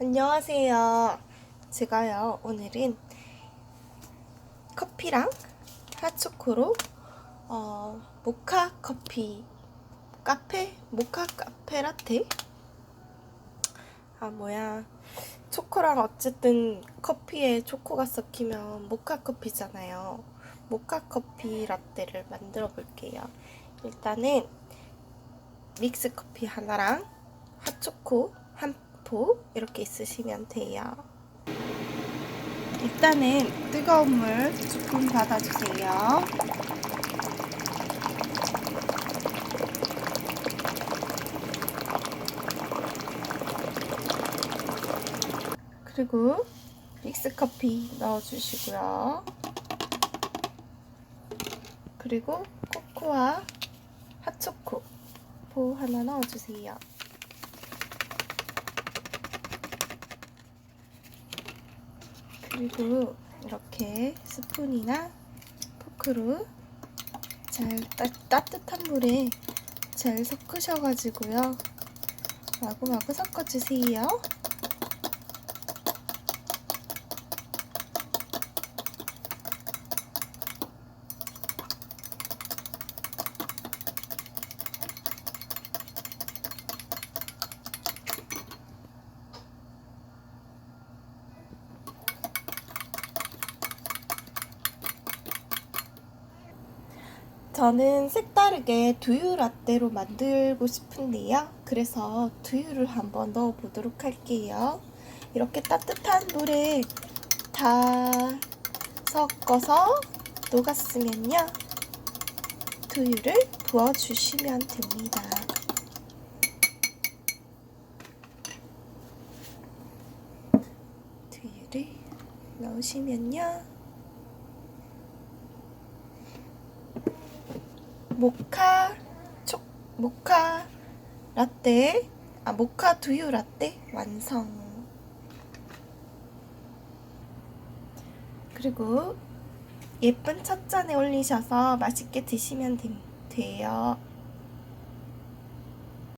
안녕하세요. 제가요, 오늘은 커피랑 핫초코로, 어, 모카 커피, 카페? 모카 카페 라테? 아, 뭐야. 초코랑 어쨌든 커피에 초코가 섞이면 모카 커피잖아요. 모카 커피 라떼를 만들어 볼게요. 일단은 믹스 커피 하나랑 핫초코 한포 이렇게 있으시면 돼요. 일단은 뜨거운 물 조금 받아주세요. 그리고 믹스 커피 넣어주시고요. 그리고 코코아 핫초코 포 하나 넣어주세요. 그리고 이렇게 스푼이나 포크로 잘 따, 따뜻한 물에 잘 섞으셔가지고요. 마구마구 섞어주세요. 저는 색다르게 두유 라떼로 만들고 싶은데요. 그래서 두유를 한번 넣어 보도록 할게요. 이렇게 따뜻한 물에 다 섞어서 녹았으면요. 두유를 부어주시면 됩니다. 두유를 넣으시면요. 모카 초 모카 라떼 아 모카 두유 라떼 완성. 그리고 예쁜 찻잔에 올리셔서 맛있게 드시면 돼- 돼요.